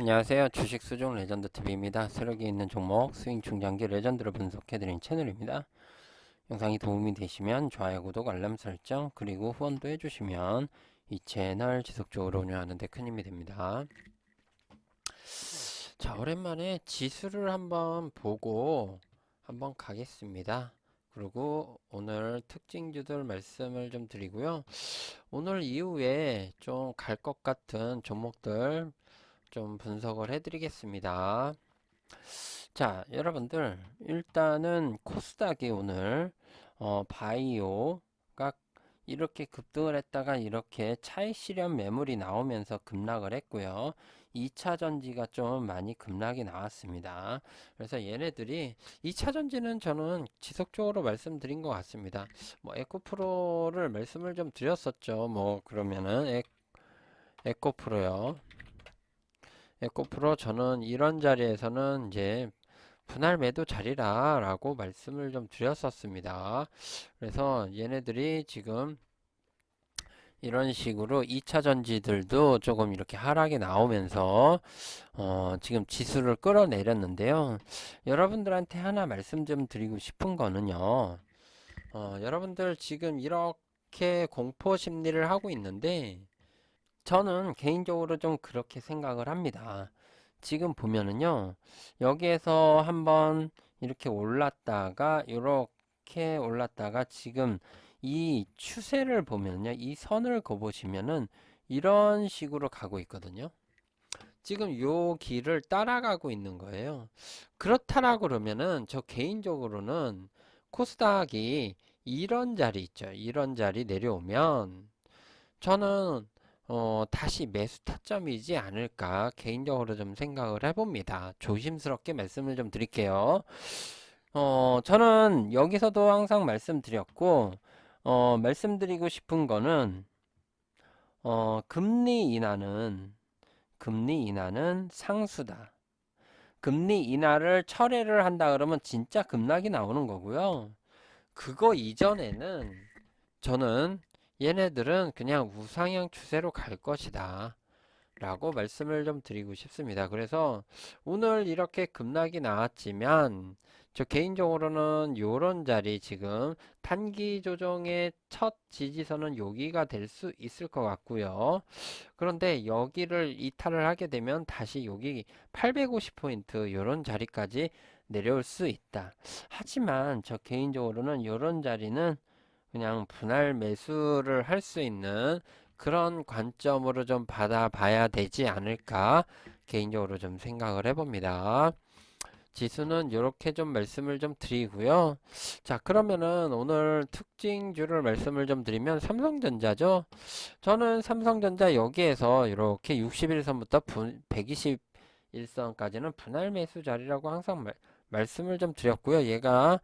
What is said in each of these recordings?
안녕하세요. 주식 수종 레전드 TV입니다. 세력이 있는 종목 스윙 중장기 레전드를 분석해드린 채널입니다. 영상이 도움이 되시면 좋아요, 구독, 알람 설정 그리고 후원도 해주시면 이 채널 지속적으로 운영하는 데 큰 힘이 됩니다. 자, 오랜만에 지수를 한번 보고 한번 가겠습니다. 그리고 오늘 특징주들 말씀을 좀 드리고요. 오늘 이후에 좀 갈 것 같은 종목들 좀 분석을 해드리겠습니다. 자, 여러분들 일단은 코스닥이 오늘 어, 바이오가 이렇게 급등을 했다가 이렇게 차익 실현 매물이 나오면서 급락을 했고요. 2차 전지가 좀 많이 급락이 나왔습니다. 그래서 얘네들이 2차 전지는 저는 지속적으로 말씀드린 것 같습니다. 뭐 에코프로를 말씀을 좀 드렸었죠. 뭐 그러면은 에, 에코프로요. 에코프로 저는 이런 자리에서는 이제 분할 매도 자리라 라고 말씀을 좀 드렸었습니다. 그래서 얘네들이 지금 이런 식으로 2차 전지들도 조금 이렇게 하락이 나오면서 어 지금 지수를 끌어내렸는데요. 여러분들한테 하나 말씀 좀 드리고 싶은 거는요. 어 여러분들 지금 이렇게 공포 심리를 하고 있는데 저는 개인적으로 좀 그렇게 생각을 합니다. 지금 보면은요, 여기에서 한번 이렇게 올랐다가, 이렇게 올랐다가 지금 이 추세를 보면요, 이 선을 그어보시면은 이런 식으로 가고 있거든요. 지금 요 길을 따라가고 있는 거예요. 그렇다라 그러면은 저 개인적으로는 코스닥이 이런 자리 있죠. 이런 자리 내려오면 저는 어, 다시 매수 타점이지 않을까 개인적으로 좀 생각을 해봅니다. 조심스럽게 말씀을 좀 드릴게요. 어, 저는 여기서도 항상 말씀드렸고, 어, 말씀드리고 싶은 거는, 어, 금리 인하는, 금리 인하는 상수다. 금리 인하를 철회를 한다 그러면 진짜 급락이 나오는 거고요. 그거 이전에는 저는 얘네들은 그냥 우상향 추세로 갈 것이다. 라고 말씀을 좀 드리고 싶습니다. 그래서 오늘 이렇게 급락이 나왔지만 저 개인적으로는 요런 자리 지금 단기 조정의 첫 지지선은 여기가 될 수 있을 것 같고요. 그런데 여기를 이탈을 하게 되면 다시 여기 850포인트 요런 자리까지 내려올 수 있다. 하지만 저 개인적으로는 요런 자리는 그냥 분할 매수를 할 수 있는 그런 관점으로 좀 받아봐야 되지 않을까 개인적으로 좀 생각을 해봅니다. 지수는 이렇게 좀 말씀을 좀 드리고요. 자, 그러면은 오늘 특징주를 말씀을 좀 드리면 삼성전자죠. 저는 삼성전자 여기에서 이렇게 61선부터 121선까지는 분할 매수 자리라고 항상 말, 말씀을 좀 드렸고요. 얘가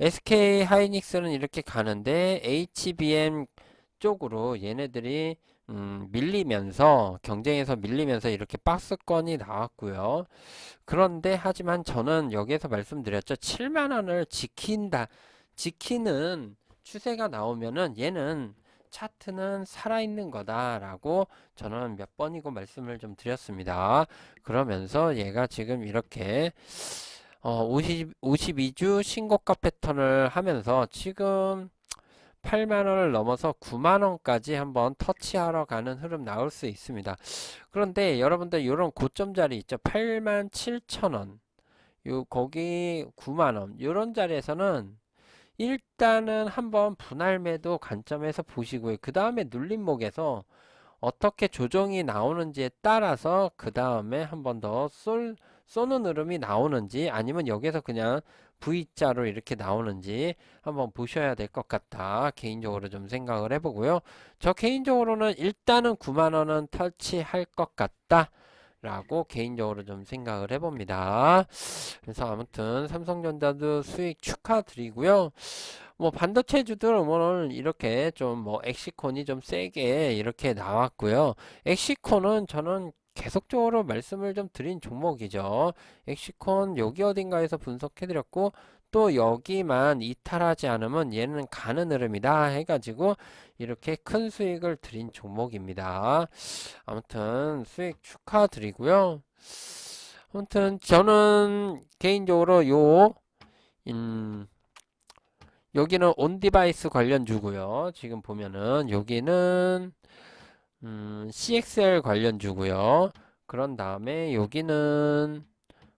SK 하이닉스는 이렇게 가는데 HBM 쪽으로 얘네들이 음, 밀리면서 경쟁에서 밀리면서 이렇게 박스권이 나왔고요. 그런데 하지만 저는 여기에서 말씀드렸죠. 7만 원을 지킨다. 지키는 추세가 나오면은 얘는 차트는 살아있는 거다라고 저는 몇 번이고 말씀을 좀 드렸습니다. 그러면서 얘가 지금 이렇게 어, 50, 52주 신고가 패턴을 하면서 지금 8만원을 넘어서 9만원까지 한번 터치하러 가는 흐름 나올 수 있습니다. 그런데 여러분들 이런 고점 자리 있죠. 8만 7천원. 요, 거기 9만원. 이런 자리에서는 일단은 한번 분할 매도 관점에서 보시고요. 그 다음에 눌림목에서 어떻게 조정이 나오는지에 따라서 그 다음에 한번 더 쏠, 쏘는 흐름이 나오는지 아니면 여기서 그냥 V자로 이렇게 나오는지 한번 보셔야 될 것 같다. 개인적으로 좀 생각을 해보고요. 저 개인적으로는 일단은 9만원은 터치할 것 같다. 라고 개인적으로 좀 생각을 해봅니다. 그래서 아무튼 삼성전자도 수익 축하드리고요. 뭐 반도체주들 오늘 이렇게 좀 뭐 엑시콘이 좀 세게 이렇게 나왔고요. 엑시콘은 저는 계속적으로 말씀을 좀 드린 종목이죠. 엑시콘 여기 어딘가에서 분석해드렸고 또 여기만 이탈하지 않으면 얘는 가는 흐름이다 해가지고 이렇게 큰 수익을 드린 종목입니다. 아무튼 수익 축하드리고요. 아무튼 저는 개인적으로 요 음, 여기는 온 디바이스 관련주고요. 지금 보면은 여기는 음, CXL 관련주고요. 그런 다음에 여기는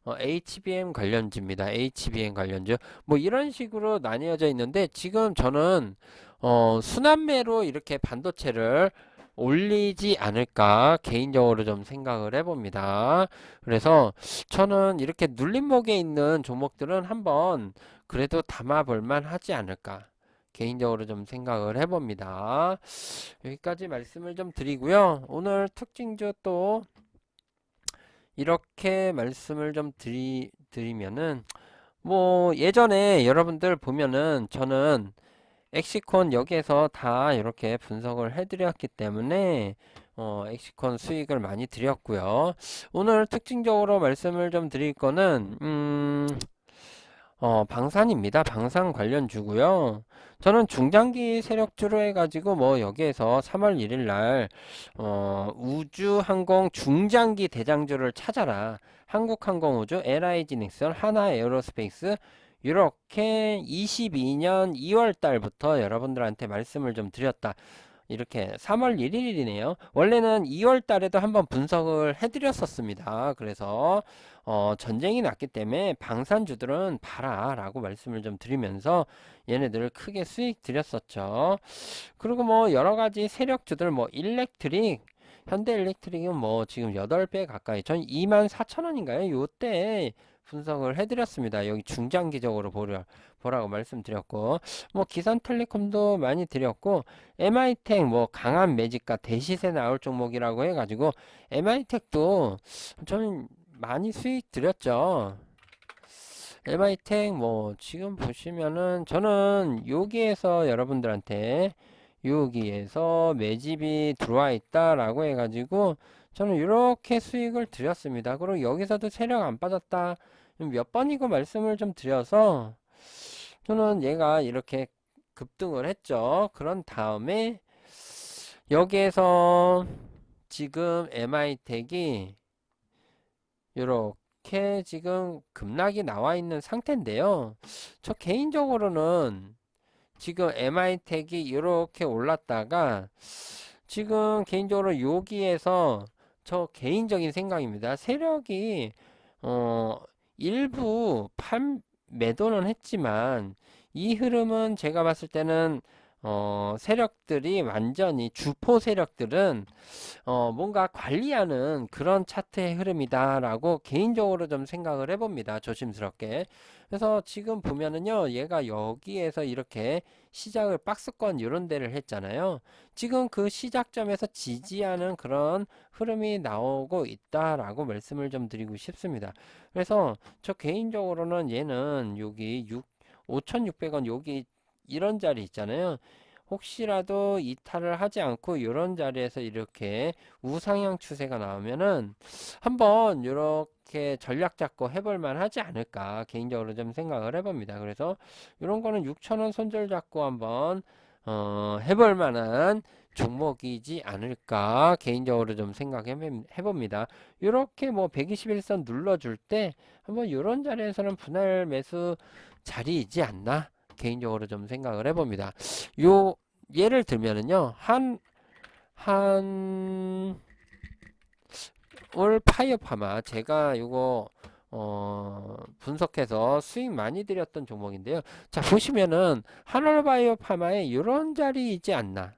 어, HBM 관련주입니다. HBM 관련주. 뭐 이런 식으로 나뉘어져 있는데 지금 저는 어, 순환매로 이렇게 반도체를 올리지 않을까 개인적으로 좀 생각을 해봅니다. 그래서 저는 이렇게 눌림목에 있는 종목들은 한번 그래도 담아볼만 하지 않을까 개인적으로 좀 생각을 해봅니다. 여기까지 말씀을 좀 드리고요. 오늘 특징주 또 이렇게 말씀을 좀 드리, 드리면은 뭐 예전에 여러분들 보면은 저는 엑시콘 여기에서 다 이렇게 분석을 해드렸기 때문에 어, 엑시콘 수익을 많이 드렸고요. 오늘 특징적으로 말씀을 좀 드릴 거는 음, 어, 방산입니다. 방산 관련주고요. 저는 중장기 세력주로 해가지고 뭐 여기에서 3월 1일 날 어, 우주항공 중장기 대장주를 찾아라. 한국항공우주, LI지닉슨, 하나에어로스페이스 이렇게 22년 2월 달부터 여러분들한테 말씀을 좀 드렸다. 이렇게 3월 1일이네요. 원래는 2월 달에도 한번 분석을 해드렸었습니다. 그래서 어, 전쟁이 났기 때문에 방산주들은 봐라 라고 말씀을 좀 드리면서 얘네들을 크게 수익 드렸었죠. 그리고 뭐 여러가지 세력주들 뭐 일렉트릭 현대 일렉트릭은 뭐 지금 8배 가까이 전 24,000원인가요? 요때 분석을 해드렸습니다. 여기 중장기적으로 보려, 보라고 말씀드렸고 뭐 기산텔레콤도 많이 드렸고 MI텍 뭐 강한 매집과 대시세 나올 종목이라고 해가지고 MI텍도 저는 많이 수익 드렸죠. MI텍 뭐 지금 보시면은 저는 여기에서 여러분들한테 여기에서 매집이 들어와 있다라고 해가지고 저는 이렇게 수익을 드렸습니다. 그리고 여기서도 세력 안 빠졌다. 몇 번이고 말씀을 좀 드려서 저는 얘가 이렇게 급등을 했죠. 그런 다음에 여기에서 지금 MI텍이 이렇게 지금 급락이 나와 있는 상태인데요. 저 개인적으로는 지금 MI텍이 이렇게 올랐다가 지금 개인적으로 여기에서 저 개인적인 생각입니다. 세력이 어 일부 판 매도는 했지만 이 흐름은 제가 봤을 때는 어, 세력들이 완전히 주포 세력들은 어, 뭔가 관리하는 그런 차트의 흐름이다라고 개인적으로 좀 생각을 해봅니다. 조심스럽게. 그래서 지금 보면은요, 얘가 여기에서 이렇게 시작을 박스권 이런 데를 했잖아요. 지금 그 시작점에서 지지하는 그런 흐름이 나오고 있다라고 말씀을 좀 드리고 싶습니다. 그래서 저 개인적으로는 얘는 여기 6, 5,600원 여기 이런 자리 있잖아요. 혹시라도 이탈을 하지 않고 이런 자리에서 이렇게 우상향 추세가 나오면은 한번 이렇게 전략 잡고 해볼 만 하지 않을까 개인적으로 좀 생각을 해봅니다. 그래서 이런 거는 6천원 손절 잡고 한번 어, 해볼 만한 종목이지 않을까 개인적으로 좀 생각해 봅니다. 이렇게 뭐 121선 눌러줄 때 한번 이런 자리에서는 분할 매수 자리이지 않나 개인적으로 좀 생각을 해봅니다. 요 예를 들면은요 한 한 올 파이어파마 제가 요거 어, 분석해서 수익 많이 드렸던 종목인데요. 자 보시면은 한올바이오 파마의 이런 자리이지 않나.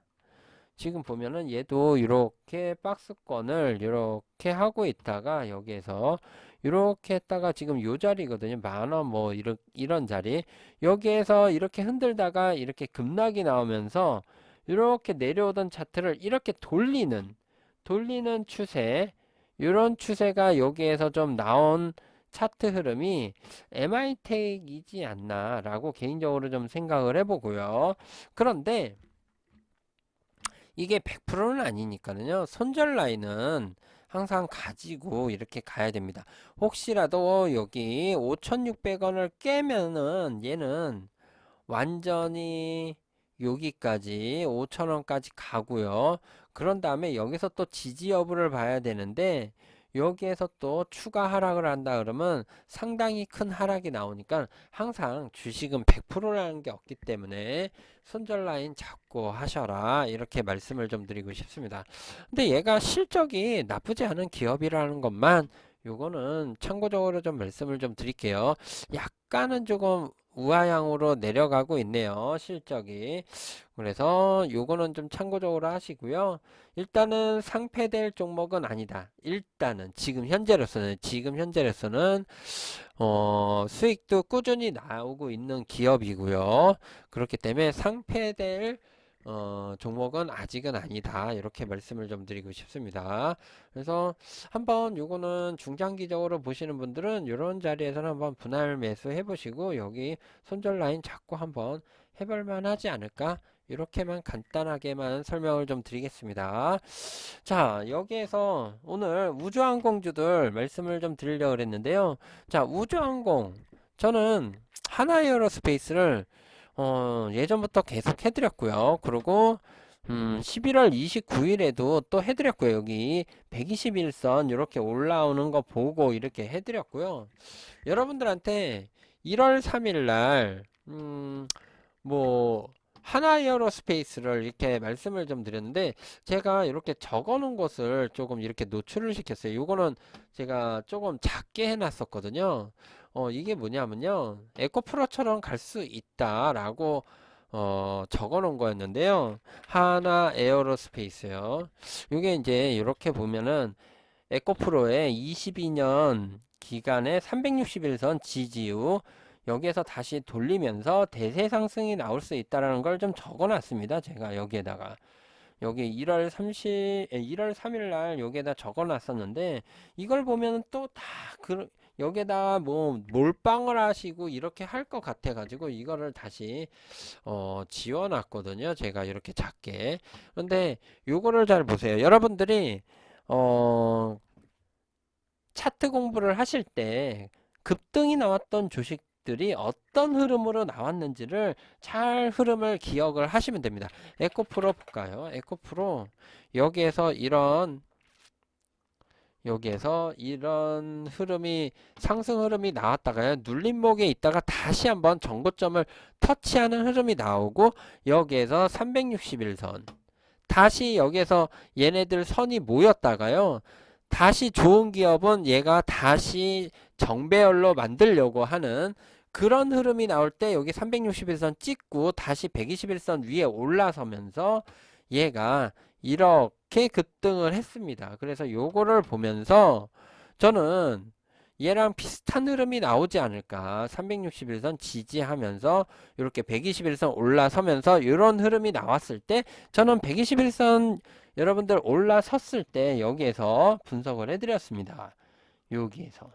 지금 보면은 얘도 이렇게 박스권을 이렇게 하고 있다가 여기에서 이렇게 했다가 지금 요 자리거든요. 만원 뭐 이런 이런 자리. 여기에서 이렇게 흔들다가 이렇게 급락이 나오면서 이렇게 내려오던 차트를 이렇게 돌리는 돌리는 추세. 이런 추세가 여기에서 좀 나온 차트 흐름이 MI텍이지 않나 라고 개인적으로 좀 생각을 해보고요. 그런데 이게 100%는 아니니까는요. 손절 라인은 항상 가지고 이렇게 가야 됩니다. 혹시라도 여기 5,600원을 깨면은 얘는 완전히 여기까지 5,000원까지 가고요. 그런 다음에 여기서 또 지지 여부를 봐야 되는데 여기에서 또 추가 하락을 한다 그러면 상당히 큰 하락이 나오니까 항상 주식은 100%라는 게 없기 때문에 손절 라인 잡고 하셔라 이렇게 말씀을 좀 드리고 싶습니다. 근데 얘가 실적이 나쁘지 않은 기업이라는 것만 요거는 참고적으로 좀 말씀을 좀 드릴게요. 약간은 조금 우하향으로 내려가고 있네요. 실적이. 그래서 요거는 좀 참고적으로 하시고요. 일단은 상패될 종목은 아니다. 일단은 지금 현재로서는 지금 현재로서는 어, 수익도 꾸준히 나오고 있는 기업이고요. 그렇기 때문에 상패될 어, 종목은 아직은 아니다. 이렇게 말씀을 좀 드리고 싶습니다. 그래서 한번 요거는 중장기적으로 보시는 분들은 이런 자리에서는 한번 분할 매수 해보시고 여기 손절 라인 잡고 한번 해볼 만 하지 않을까? 이렇게만 간단하게만 설명을 좀 드리겠습니다. 자, 여기에서 오늘 우주항공주들 말씀을 좀 드리려고 그랬는데요. 자, 우주항공. 저는 하나에어로스페이스를 어, 예전부터 계속 해드렸고요. 그리고 음, 11월 29일에도 또 해드렸고요. 여기 121선 이렇게 올라오는 거 보고 이렇게 해드렸고요. 여러분들한테 1월 3일 날, 음, 뭐, 하나 에어로스페이스를 이렇게 말씀을 좀 드렸는데 제가 이렇게 적어 놓은 것을 조금 이렇게 노출을 시켰어요. 요거는 제가 조금 작게 해놨었거든요. 어, 이게 뭐냐면요. 에코프로처럼 갈 수 있다라고 어, 적어 놓은 거였는데요. 하나 에어로스페이스요. 요게 이제 이렇게 보면은 에코프로의 22년 기간에 361선 지지유 여기에서 다시 돌리면서 대세 상승이 나올 수 있다라는 걸 좀 적어 놨습니다. 제가 여기에다가 여기 1월 30, 1월 3일 날 여기에다 적어 놨었는데 이걸 보면 또 다 그, 여기에다 뭐 몰빵을 하시고 이렇게 할 것 같아 가지고 이거를 다시 어 지워 놨거든요. 제가 이렇게 작게. 그런데 요거를 잘 보세요. 여러분들이 어 차트 공부를 하실 때 급등이 나왔던 주식 들이 어떤 흐름으로 나왔는지를 잘 흐름을 기억을 하시면 됩니다. 에코프로 볼까요? 에코프로 여기에서 이런 여기에서 이런 흐름이 상승 흐름이 나왔다가요. 눌림목에 있다가 다시 한번 전고점을 터치하는 흐름이 나오고 여기에서 361선. 다시 여기에서 얘네들 선이 모였다가요. 다시 좋은 기업은 얘가 다시 정배열로 만들려고 하는 그런 흐름이 나올 때 여기 361선 찍고 다시 121선 위에 올라서면서 얘가 이렇게 급등을 했습니다. 그래서 요거를 보면서 저는 얘랑 비슷한 흐름이 나오지 않을까 361선 지지하면서 이렇게 121선 올라서면서 이런 흐름이 나왔을 때 저는 121선 여러분들 올라섰을 때 여기에서 분석을 해드렸습니다. 여기에서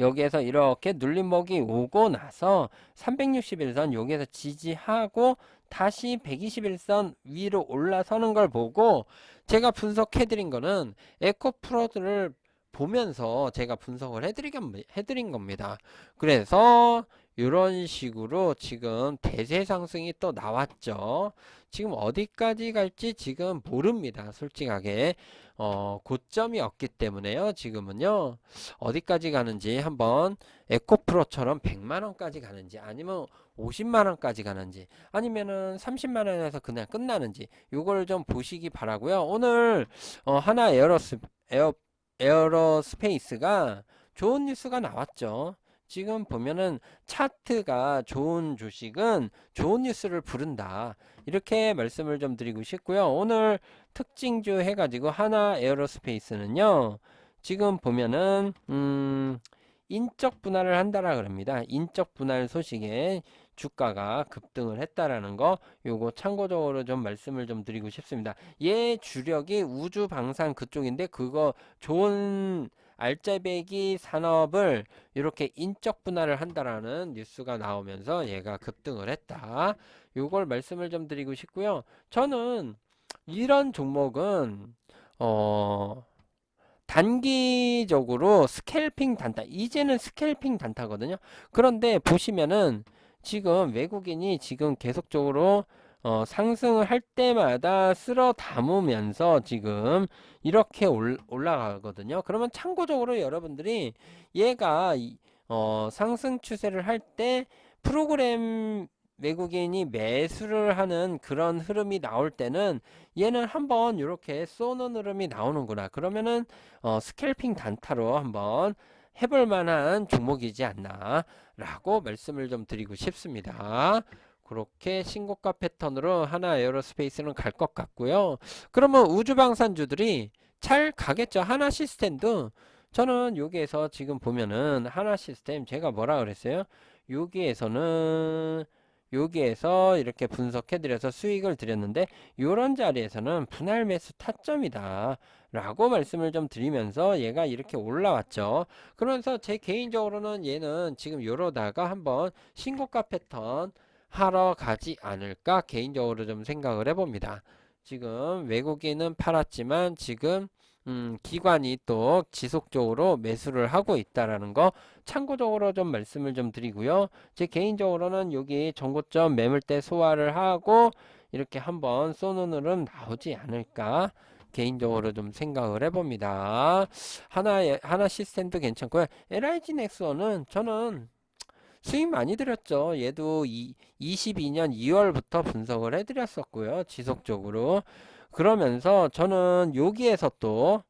여기에서 이렇게 눌림목이 오고 나서 361선 여기에서 지지하고 다시 121선 위로 올라서는 걸 보고 제가 분석해 드린 거는 에코프로드를 보면서 제가 분석을 해드린 겁니다. 그래서 이런 식으로 지금 대세 상승이 또 나왔죠. 지금 어디까지 갈지 지금 모릅니다. 솔직하게. 어, 고점이 없기 때문에요. 지금은요. 어디까지 가는지 한번 에코프로처럼 100만원까지 가는지 아니면 50만원까지 가는지 아니면은 30만원에서 그냥 끝나는지 요걸 좀 보시기 바라고요. 오늘 어, 하나 에어로스 에어 에어로스페이스가 좋은 뉴스가 나왔죠. 지금 보면은 차트가 좋은 주식은 좋은 뉴스를 부른다. 이렇게 말씀을 좀 드리고 싶고요. 오늘 특징주 해가지고 하나 에어로스페이스는요. 지금 보면은 음 인적 분할을 한다라 그럽니다. 인적 분할 소식에 주가가 급등을 했다라는 거 요거 참고적으로 좀 말씀을 좀 드리고 싶습니다. 얘 주력이 우주 방산 그쪽인데 그거 좋은 알짜배기 산업을 이렇게 인적 분할을 한다라는 뉴스가 나오면서 얘가 급등을 했다. 요걸 말씀을 좀 드리고 싶고요. 저는 이런 종목은 어, 단기적으로 스캘핑 단타, 이제는 스캘핑 단타거든요. 그런데 보시면은 지금 외국인이 지금 계속적으로 어, 상승을 할 때마다 쓸어 담으면서 지금 이렇게 올, 올라가거든요. 그러면 참고적으로 여러분들이 얘가 이- 어, 상승 추세를 할 때 프로그램 외국인이 매수를 하는 그런 흐름이 나올 때는 얘는 한번 이렇게 쏘는 흐름이 나오는구나. 그러면은 어, 스캘핑 단타로 한번 해볼 만한 종목이지 않나 라고 말씀을 좀 드리고 싶습니다. 그렇게 신고가 패턴으로 하나 에어로스페이스는 갈 것 같고요. 그러면 우주방산주들이 잘 가겠죠. 하나 시스템도 저는 여기에서 지금 보면은 하나 시스템 제가 뭐라 그랬어요? 여기에서는 여기에서 이렇게 분석해 드려서 수익을 드렸는데 이런 자리에서는 분할 매수 타점이다 라고 말씀을 좀 드리면서 얘가 이렇게 올라왔죠 그러면서 제 개인적으로는 얘는 지금 요러다가 한번 신고가 패턴 하러 가지 않을까 개인적으로 좀 생각을 해봅니다 지금 외국인은 팔았지만 지금 음, 기관이 또 지속적으로 매수를 하고 있다라는 거 참고적으로 좀 말씀을 좀 드리고요. 제 개인적으로는 여기 정고점 매물대 소화를 하고 이렇게 한번 쏘는 흐름 나오지 않을까 개인적으로 좀 생각을 해봅니다. 하나 하나 시스템도 괜찮고요. LIG 넥스원은 저는 수익 많이 드렸죠. 얘도 이, 22년 2월부터 분석을 해드렸었고요. 지속적으로. 그러면서 저는 여기에서 또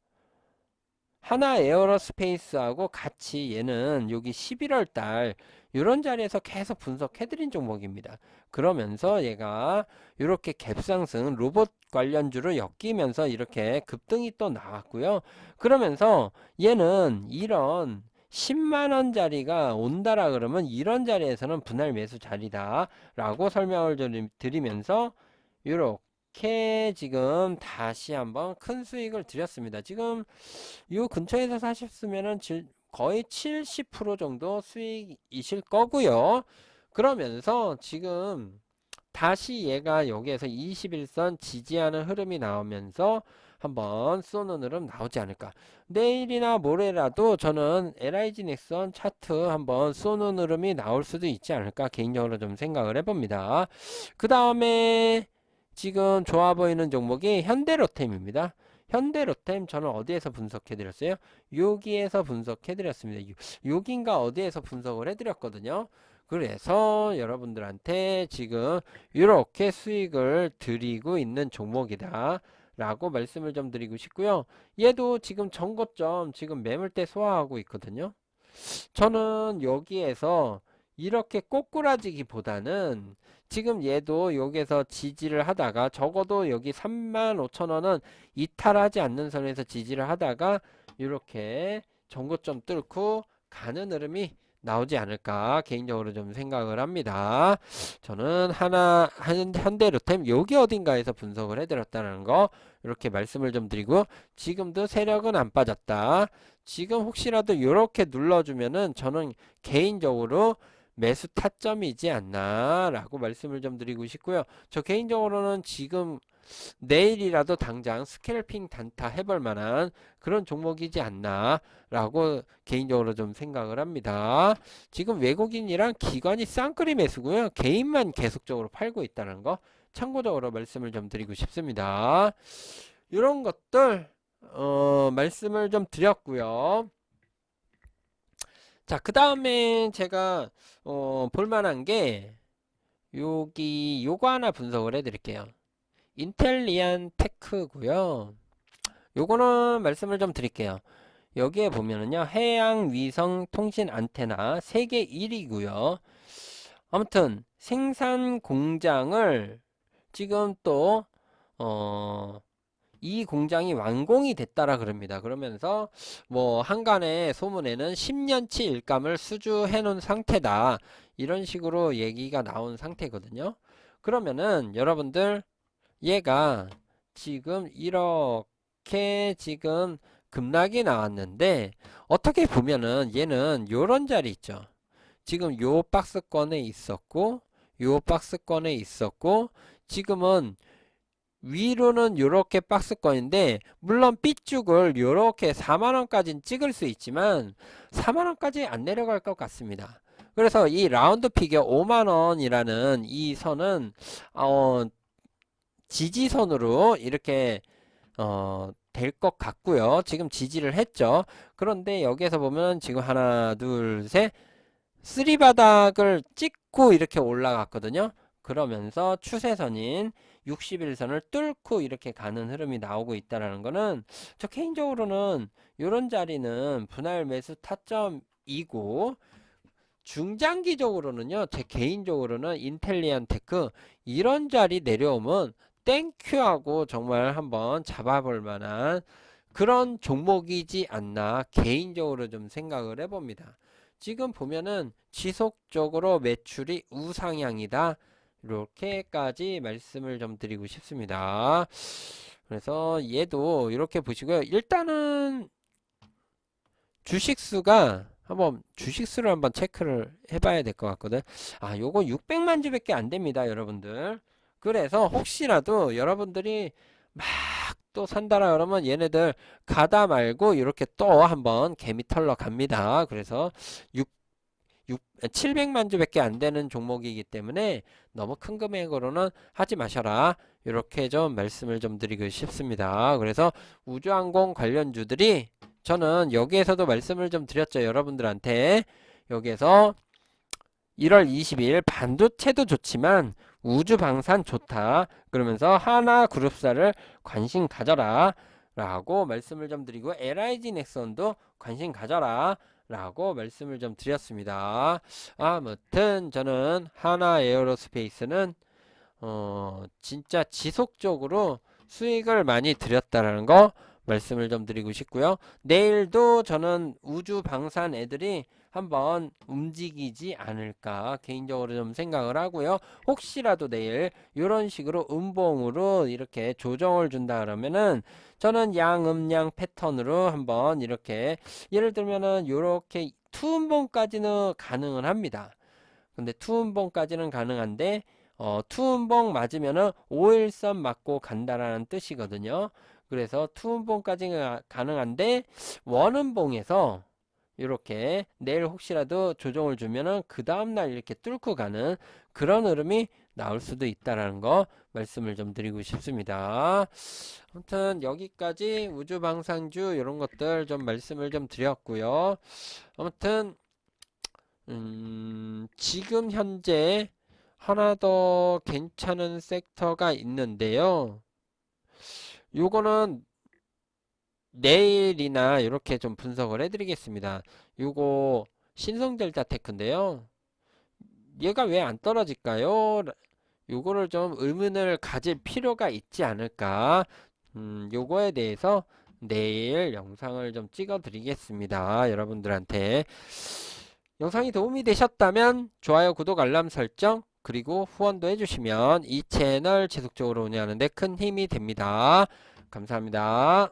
하나 에어로스페이스하고 같이 얘는 여기 11월 달 이런 자리에서 계속 분석해드린 종목입니다. 그러면서 얘가 이렇게 갭상승 로봇 관련주로 엮이면서 이렇게 급등이 또 나왔고요. 그러면서 얘는 이런 10만원짜리가 온다라 그러면 이런 자리에서는 분할 매수 자리다 라고 설명을 드리- 드리면서 이렇게 지금 다시 한번 큰 수익을 드렸습니다. 지금 이 근처에서 사셨으면은 질- 거의 70% 정도 수익이실 거고요. 그러면서 지금 다시 얘가 여기에서 21선 지지하는 흐름이 나오면서 한번 쏘는 흐름 나오지 않을까. 내일이나 모레라도 저는 LIG 넥선 차트 한번 쏘는 흐름이 나올 수도 있지 않을까 개인적으로 좀 생각을 해봅니다. 그 다음에 지금 좋아 보이는 종목이 현대로템입니다. 현대로템 저는 어디에서 분석해 드렸어요? 여기에서 분석해 드렸습니다. 여긴가 어디에서 분석을 해 드렸거든요. 그래서 여러분들한테 지금 이렇게 수익을 드리고 있는 종목이다. 라고 말씀을 좀 드리고 싶고요. 얘도 지금 전고점 지금 매물대 소화하고 있거든요. 저는 여기에서 이렇게 꼬꾸라지기보다는 지금 얘도 여기에서 지지를 하다가 적어도 여기 35,000원은 이탈하지 않는 선에서 지지를 하다가 이렇게 전고점 뚫고 가는 흐름이 나오지 않을까 개인적으로 좀 생각을 합니다. 저는 하나 한- 현대로템 여기 어딘가에서 분석을 해드렸다는 거 이렇게 말씀을 좀 드리고 지금도 세력은 안 빠졌다. 지금 혹시라도 이렇게 눌러주면은 저는 개인적으로 매수 타점이지 않나 라고 말씀을 좀 드리고 싶고요. 저 개인적으로는 지금 내일이라도 당장 스캘핑 단타 해볼 만한 그런 종목이지 않나 라고 개인적으로 좀 생각을 합니다. 지금 외국인이랑 기관이 쌍끌이 매수고요. 개인만 계속적으로 팔고 있다는 거 참고적으로 말씀을 좀 드리고 싶습니다. 이런 것들 어, 말씀을 좀 드렸고요. 자, 그 다음에 제가 어, 볼만한 게 여기 요거 하나 분석을 해드릴게요. 인텔리안 테크고요. 요거는 말씀을 좀 드릴게요. 여기에 보면은요 해양 위성 통신 안테나 세계 1위고요. 아무튼 생산 공장을 지금 또 어, 이 공장이 완공이 됐다라 그럽니다. 그러면서 뭐 한간의 소문에는 10년치 일감을 수주해 놓은 상태다. 이런 식으로 얘기가 나온 상태거든요. 그러면은 여러분들 얘가 지금 이렇게 지금 급락이 나왔는데 어떻게 보면은 얘는 요런 자리 있죠. 지금 요 박스권에 있었고 요 박스권에 있었고 지금은 위로는 이렇게 박스권인데 물론 B축을 이렇게 4만원까지는 찍을 수 있지만 4만원까지 안 내려갈 것 같습니다. 그래서 이 라운드 피겨 5만원이라는 이 선은 어, 지지선으로 이렇게 어, 될 것 같고요. 지금 지지를 했죠. 그런데 여기에서 보면 지금 하나, 둘, 셋, 쓰리 바닥을 찍고 이렇게 올라갔거든요. 그러면서 추세선인 61선을 뚫고 이렇게 가는 흐름이 나오고 있다라는 거는 저 개인적으로는 이런 자리는 분할 매수 타점이고 중장기적으로는요 제 개인적으로는 인텔리안 테크 이런 자리 내려오면 땡큐하고 정말 한번 잡아볼 만한 그런 종목이지 않나 개인적으로 좀 생각을 해봅니다. 지금 보면은 지속적으로 매출이 우상향이다. 이렇게까지 말씀을 좀 드리고 싶습니다. 그래서 얘도 이렇게 보시고요. 일단은 주식수가 한번 주식수를 한번 체크를 해봐야 될 것 같거든. 아, 요거 600만 주밖에 안 됩니다, 여러분들. 그래서 혹시라도 여러분들이 막 또 산다라 그러면 얘네들 가다 말고 이렇게 또 한번 개미 털러 갑니다. 그래서 6 6, 700만 주밖에 안 되는 종목이기 때문에 너무 큰 금액으로는 하지 마셔라. 이렇게 좀 말씀을 좀 드리고 싶습니다. 그래서 우주항공 관련주들이 저는 여기에서도 말씀을 좀 드렸죠. 여러분들한테. 여기에서 1월 20일 반도체도 좋지만 우주 방산 좋다. 그러면서 하나 그룹사를 관심 가져라. 라고 말씀을 좀 드리고 LIG 넥슨도 관심 가져라. 라고 말씀을 좀 드렸습니다. 아무튼 저는 하나 에어로스페이스는 어 진짜 지속적으로 수익을 많이 드렸다라는 거 말씀을 좀 드리고 싶고요. 내일도 저는 우주 방산 애들이 한번 움직이지 않을까 개인적으로 좀 생각을 하고요. 혹시라도 내일 이런 식으로 음봉으로 이렇게 조정을 준다 그러면은 저는 양음양 패턴으로 한번 이렇게 예를 들면은 이렇게 투음봉까지는 가능은 합니다. 근데 투음봉까지는 가능한데 어, 투음봉 맞으면은 5일선 맞고 간다라는 뜻이거든요. 그래서 투음봉까지는 가능한데 원음봉에서 이렇게 내일 혹시라도 조정을 주면은 그 다음날 이렇게 뚫고 가는 그런 흐름이 나올 수도 있다라는 거 말씀을 좀 드리고 싶습니다. 아무튼 여기까지 우주 방상주 이런 것들 좀 말씀을 좀 드렸고요. 아무튼 음, 지금 현재 하나 더 괜찮은 섹터가 있는데요. 요거는 내일이나 이렇게 좀 분석을 해드리겠습니다. 요거 신성델타 테크인데요. 얘가 왜 안 떨어질까요? 요거를 좀 의문을 가질 필요가 있지 않을까? 음, 요거에 대해서 내일 영상을 좀 찍어 드리겠습니다. 여러분들한테. 영상이 도움이 되셨다면 좋아요, 구독, 알람 설정, 그리고 후원도 해주시면 이 채널 지속적으로 운영하는데 큰 힘이 됩니다. 감사합니다.